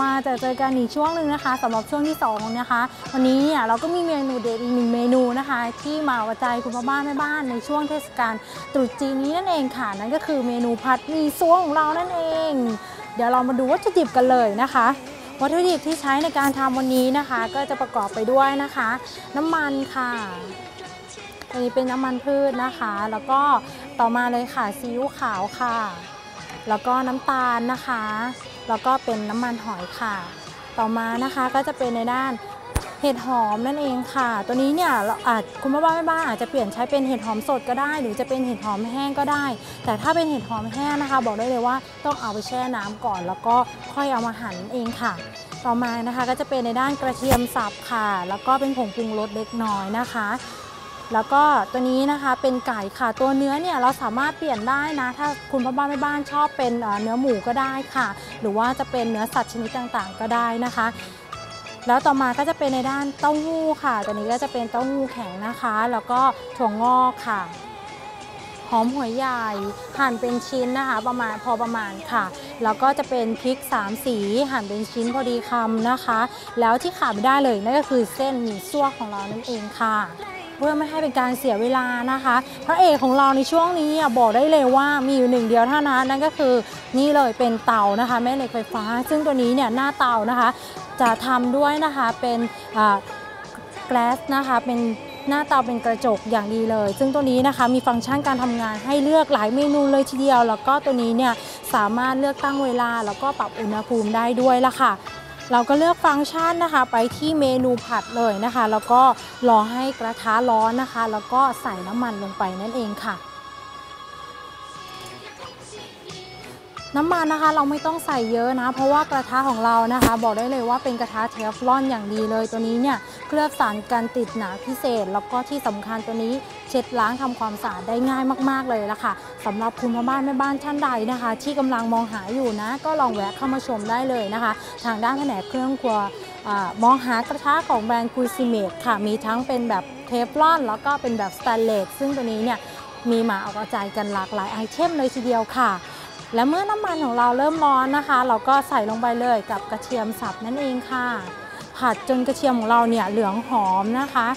มาจะเจอกันอีกช่วงหนึ่งนะคะสำหรับช่วงที่2นะคะ วันนี้เนี่ยเราก็มีเมนูเด็ดอีกหนึ่งเมนูนะคะ ที่มาเอาใจคุณพ่อบ้านแม่บ้านในช่วงเทศกาลตรุษจีนนี้นั่นเองค่ะนั่นก็คือเมนูผัดหมี่ซั่วของเรานั่นเอง เดี๋ยวเรามาดูวัตถุดิบกันเลยนะคะวัตถุดิบที่ใช้ในการทำวันนี้นะคะ ก็จะประกอบไปด้วยนะคะ น้ำมันค่ะอันนี้เป็นน้ำมันพืชนะคะ แล้วก็ต่อมาเลยค่ะซีอิ๊วขาวค่ะ แล้วก็น้ำตาลนะคะ แล้วก็เป็นน้ำมันหอยค่ะ ต่อมานะคะก็จะเป็นในด้านเห็ดหอมนั่นเองค่ะ ตัวนี้เนี่ยเราอาจคุณพ่อบ้านแม่บ้านอาจจะเปลี่ยนใช้เป็นเห็ดหอมสดก็ได้ หรือจะเป็นเห็ดหอมแห้งก็ได้ แต่ถ้าเป็นเห็ดหอมแห้งนะคะ บอกได้เลยว่าต้องเอาไปแช่น้ำก่อน แล้วก็ค่อยเอามาหั่นเองค่ะ ต่อมานะคะก็จะเป็นในด้านกระเทียมสับค่ะ แล้วก็เป็นผงปรุงรสเล็กน้อยนะคะ แล้วก็ตัวนี้นะคะเป็นไก่ค่ะ ตัวเนื้อเนี่ยเราสามารถเปลี่ยนได้นะ ถ้าคุณพ่อบ้านแม่บ้านชอบเป็นเนื้อหมูก็ได้ค่ะ หรือว่าจะเป็นเนื้อสัตว์ชนิดต่างๆ ก็ได้นะคะ แล้วต่อมาก็จะเป็นในด้านเต้าหู้ค่ะ ตัวนี้ก็จะเป็นเต้าหู้แข็งนะคะ แล้วก็ถั่วงอกค่ะหอมหัวใหญ่หั่นเป็นชิ้นนะคะ ประมาณพอประมาณค่ะ แล้วก็จะเป็นพริก 3 สีหั่นเป็นชิ้นพอดีคำนะคะ แล้วที่ขาดไม่ได้เลยนั่นก็คือเส้นหมี่ซั่วของเรานั่นเองค่ะ เพื่อไม่ให้เป็นการเสียเวลานะคะ พระเอกของเราในช่วงนี้บอกได้เลยว่ามีอยู่หนึ่งเดียวเท่านั้นนั่นก็คือนี่เลยเป็นเตานะคะแม่เหล็กไฟฟ้า ซึ่งตัวนี้เนี่ยหน้าเตานะคะ จะทำด้วยนะคะเป็นแกลสนะคะเป็นหน้าเตาเป็นกระจกอย่างดีเลย ซึ่งตัวนี้นะคะมีฟังก์ชันการทำงานให้เลือกหลายเมนูเลยทีเดียว แล้วก็ตัวนี้เนี่ยสามารถเลือกตั้งเวลา แล้วก็ปรับอุณหภูมิได้ด้วยละค่ะ เราก็เลือกฟังก์ชันนะคะ ไปที่เมนูผัดเลยนะคะ แล้วก็รอให้กระทะร้อนนะคะ แล้วก็ใส่น้ำมันลงไปนั่นเองค่ะ น้ำมันนะคะเราไม่ต้องใส่เยอะนะ เพราะว่ากระทะของเรานะคะ บอกได้เลยว่าเป็นกระทะเทฟลอนอย่างดีเลยตัวนี้เนี่ย เคลือบสารกันติดหนาพิเศษ แล้วก็ที่สำคัญตัวนี้เช็ดล้างทำความสะอาดได้ง่ายมาก ๆเลยละค่ะสำหรับคุณพ่อบ้านแม่บ้านท่านใดนะคะ ที่กำลังมองหาอยู่นะ ก็ลองแวะเข้ามาชมได้เลยนะคะ ทางด้านแผนกเครื่องครัวอมองหากระทะของแบรนด์กุยซิเมตค่ะ มีทั้งเป็นแบบเทฟลอนแล้วก็เป็นแบบสแตนเลสซึ่งตัวนี้เนี่ยมีมาเอากระจายกันหลากหลายไอเทมเลยทีเดียวค่ะ และเมื่อน้ำมันของเราเริ่มร้อนนะคะ เราก็ใส่ลงไปเลยกับกระเทียมสับนั่นเองค่ะ ผัดจนกระเทียมของเราเนี่ยเหลืองหอมนะคะ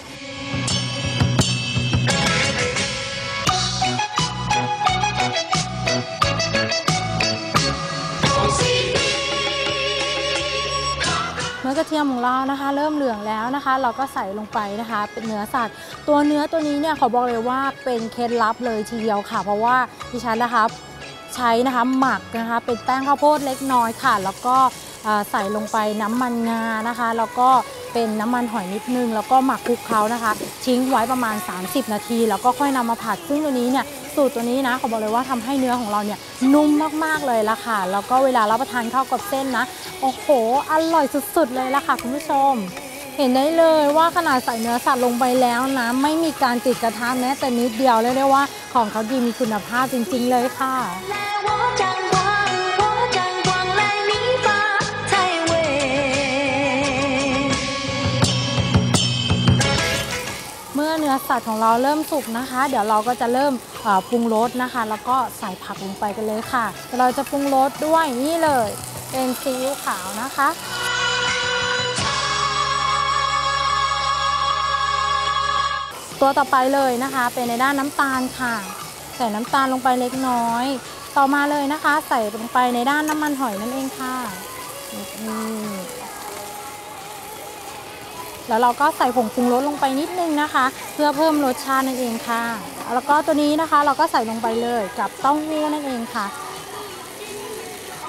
เมื่อกระเทียมของเรานะคะ เริ่มเหลืองแล้วนะคะ เราก็ใส่ลงไปนะคะ เป็นเนื้อสัตว์ ตัวเนื้อตัวนี้เนี่ยขอบอกเลยว่าเป็นเคล็ดลับเลยทีเดียวค่ะ เพราะว่าดิฉันนะคะใช้นะคะหมักนะคะเป็นแป้งข้าวโพดเล็กน้อยค่ะ แล้วก็ ใส่ลงไปน้ำมันงานะคะ แล้วก็เป็นน้ำมันหอยนิดนึง แล้วก็หมักคลุกเคล้านะคะ ทิ้งไว้ประมาณ 30 นาที แล้วก็ค่อยนำมาผัดซึ่งตัวนี้เนี่ยสูตรตัวนี้นะขอบอกเลยว่าทำให้เนื้อของเราเนี่ยนุ่มมากๆเลยละค่ะ แล้วก็เวลารับประทานข้าวกับเส้นนะโอ้โหอร่อยสุดๆเลยละค่ะคุณผู้ชม เห็นได้เลยว่าขนาดใส่เนื้อสัตว์ลงไปแล้วนะไม่มีการติดกระทะแม้แต่นิดเดียวเลยได้ว่าของเขาดีมีคุณภาพจริง ๆ เลยค่ะ นื้อสัตว์ของเราเริ่มสุกนะคะ เดี๋ยวเราก็จะเริ่มปรุงรสนะคะ แล้วก็ใส่ผักลงไปกันเลยค่ะเดี๋ยวเราจะปรุงรสด้วยนี่เลย เป็นซีอิ๊วขาวนะคะตัวต่อไปเลยนะคะ เป็นในด้านน้ำตาลค่ะ ใส่น้ำตาลลงไปเล็กน้อย ต่อมาเลยนะคะ ใส่ลงไปในด้านน้ำมันหอยนั่นเองค่ะนี่ แล้วเราก็ใส่ผงปรุงรสลงไปนิดนึงนะคะ เพื่อเพิ่มรสชาตินั่นเองค่ะ แล้วก็ตัวนี้นะคะเราก็ใส่ลงไปเลยกับเต้าหู้นั่นเองค่ะ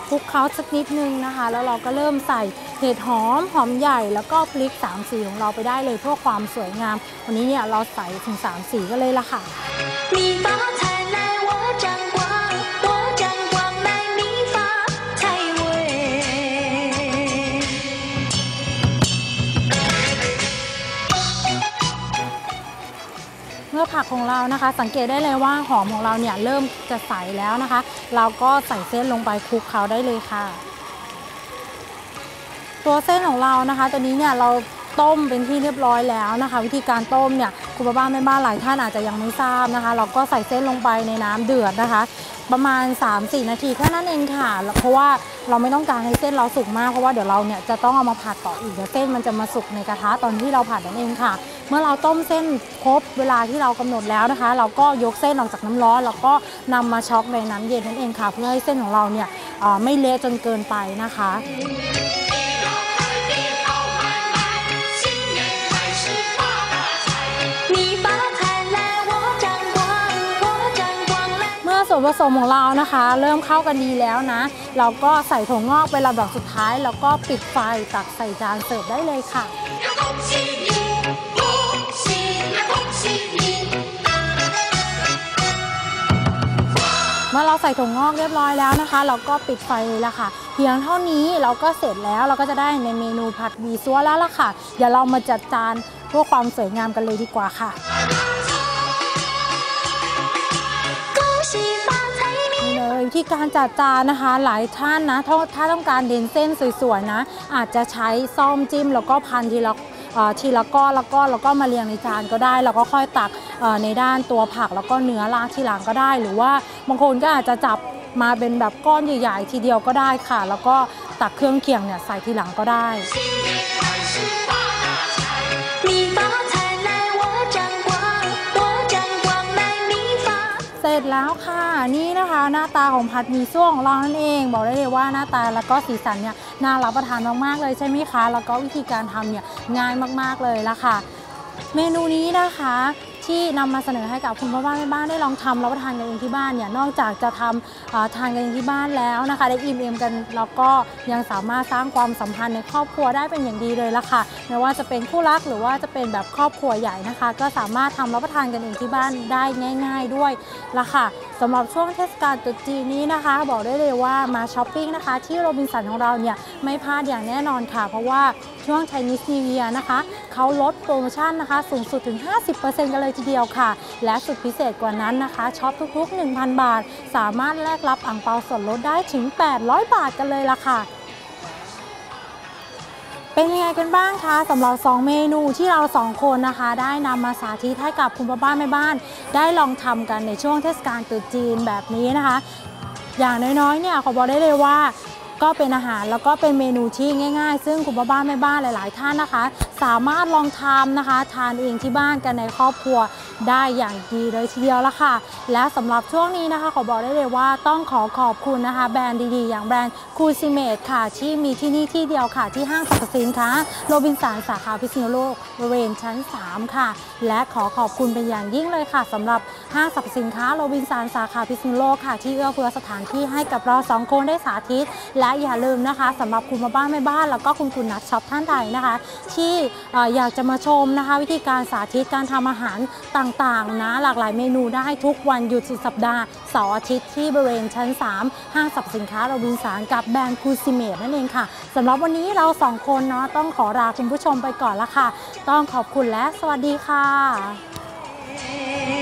คลุกเคล้าสักนิดนึงนะคะ แล้วเราก็เริ่มใส่เห็ดหอมหอมใหญ่แล้วก็พริก3สีของเราไปได้เลยเพื่อความสวยงาม วันนี้เนี่ยเราใส่ถึง3สีก็เลยละค่ะ ของเรานะคะ สังเกตได้เลยว่าหอมของเราเนี่ยเริ่มจะใสแล้วนะคะ เราก็ใส่เส้นลงไปคลุกเคล้าได้เลยค่ะ ตัวเส้นของเรานะคะตัวนี้เนี่ยเราต้มเป็นที่เรียบร้อยแล้วนะคะ วิธีการต้มเนี่ยคุณป้าบ้านแม่บ้านหลายท่านอาจจะยังไม่ทราบนะคะ เราก็ใส่เส้นลงไปในน้ำเดือดนะคะ ประมาณ 3-4 นาทีแค่นั้นเองค่ะ เพราะว่าเราไม่ต้องการให้เส้นเราสุกมาก เพราะว่าเดี๋ยวเราเนี่ยจะต้องเอามาผัดต่ออีกเดี๋ยวเส้นมันจะมาสุกในกระทะตอนที่เราผัดนั่นเองค่ะ เมื่อเราต้มเส้นครบเวลาที่เรากำหนดแล้วนะคะ เราก็ยกเส้นออกจากน้ำร้อน แล้วก็นำมาช็อกในน้ำเย็นนั่นเองค่ะ เพื่อให้เส้นของเราเนี่ยไม่เละจนเกินไปนะคะ วนผสมของเรานะคะ เริ่มเข้ากันดีแล้วนะ เราก็ใส่ถั่วงอกเป็นลำดับสุดท้าย แล้วก็ปิดไฟตักใส่จานเสิร์ฟได้เลยค่ะเมื่อเราใส่ถั่วงอกเรียบร้อยแล้วนะคะ เราก็ปิดไฟเลยละค่ะ เพียงเท่านี้เราก็เสร็จแล้วเราก็จะได้ในเมนูผัดวีซัวแล้วล่ะค่ะ เดี๋ยวเรามาจัดจานเพื่อความสวยงามกันเลยดีกว่าค่ะ นี่เลยวิธีการจัดจานนะคะ หลายท่านนะถ้าถ้าต้องการเด่นเส้นสวยๆนะ อาจจะใช้ซ่อมจิ้ม แล้วก็พันทีละทีละก้อนแล้วก็แล้วก็มาเรียงในจานก็ได้ แล้วก็ค่อยตักในด้านตัวผักแล้วก็เนื้อราดทีหลังก็ได้ หรือว่าบางคนก็อาจจะจับมาเป็นแบบก้อนใหญ่ๆ ทีเดียวก็ได้ค่ะ แล้วก็ตักเครื่องเคียงเนี่ยใส่ทีหลังก็ได้ เสร็จแล้วค่ะนี่นะคะหน้าตาของผัดหมี่ซ่วของเรานั่นเอง บอกได้เลยว่าหน้าตาแล้วก็สีสันเนี่ยน่ารับประทานมากๆเลยใช่ไหมคะ แล้วก็วิธีการทำเนี่ยง่ายมากๆเลยละค่ะ เมนูนี้นะคะ ที่นำมาเสนอให้กับคุณพ่อบ้านแม่บ้านได้ลองทำรับประทานกันเองที่บ้านเนี่ยนอกจากจะทำทานกันเองที่บ้านแล้วนะคะ ได้อิ่มเอมกันแล้วก็ยังสามารถสร้างความสัมพันธ์ในครอบครัวได้เป็นอย่างดีเลยละค่ะไม่ว่าจะเป็นคู่รักหรือว่าจะเป็นแบบครอบครัวใหญ่นะคะ ก็สามารถทำรับประทานกันเองที่บ้านได้ง่าย ๆด้วยละค่ะสำหรับช่วงเทศกาลตรุษจีนนี้นะคะ บอกได้เลยว่ามาช้อปปิ้งนะคะ ที่โรบินสันของเราเนี่ยไม่พลาดอย่างแน่นอนค่ะ เพราะว่า ช่วง Chinese New Year นะคะเขาลดโปรโมชั่นนะคะ สูงสุดถึง 50%กันเลยทีเดียวค่ะ และสุดพิเศษกว่านั้นนะคะช็อปทุกๆ 1,000 บาท สามารถแลกรับอ่งเปาส่วนลดได้ถึง 800 บาทกันเลยล่ะค่ะเป็นยังไงกันบ้างคะสำหรับ 2 เมนูที่เรา 2 คนนะคะ ได้นำมาสาธิตให้กับคุณพ่อบ้านแม่บ้าน ได้ลองทำกันในช่วงเทศกาลตรุษจีนแบบนี้นะคะ อย่างน้อยๆเนี่ยขอบอกได้เลยว่า ก็เป็นอาหารแล้วก็เป็นเมนูที่ง่าย ๆ ซึ่งคุณพ่อบ้านแม่บ้านหลาย ๆ ท่านนะคะ สามารถลองทำนะคะ ทานเองที่บ้านกันในครอบครัวได้อย่างดีเลยทีเดียวละค่ะ และสำหรับช่วงนี้นะคะ ขอบอกได้เลยว่าต้องขอขอบคุณนะคะ แบรนด์ดีๆ อย่างแบรนด์คูซิเมตค่ะ ที่มีที่นี่ที่เดียวค่ะ ที่ห้างสรรพสินค้าโรบินสันสาขาพิษณุโลกบริเวณชั้น 3 ค่ะ และขอขอบคุณเป็นอย่างยิ่งเลยค่ะสำหรับห้างสรรพสินค้าโรบินสันสาขาพิษณุโลกค่ะ ที่เอื้อเฟื้อสถานที่ให้กับเราสองคนได้สาธิต และอย่าลืมนะคะสำหรับคุณมาบ้านแม่บ้านแล้วก็คุณคุณนักช็อปท่านใดนะคะ ที่อยากจะมาชมนะคะ วิธีการสาธิตการทำอาหารต่างๆนะหลากหลายเมนูได้ทุกวันหยุดสุดสัปดาห์เสาร์อาทิตย์ที่บริเวณชั้น 3 ห้างสรรพสินค้าโรบินสันกับแบรนด์คูซิเมตนั่นเองค่ะสำหรับวันนี้เราสองคนเนาะต้องขอลาคุณผู้ชมไปก่อนละค่ะ ต้องขอบคุณและสวัสดีค่ะ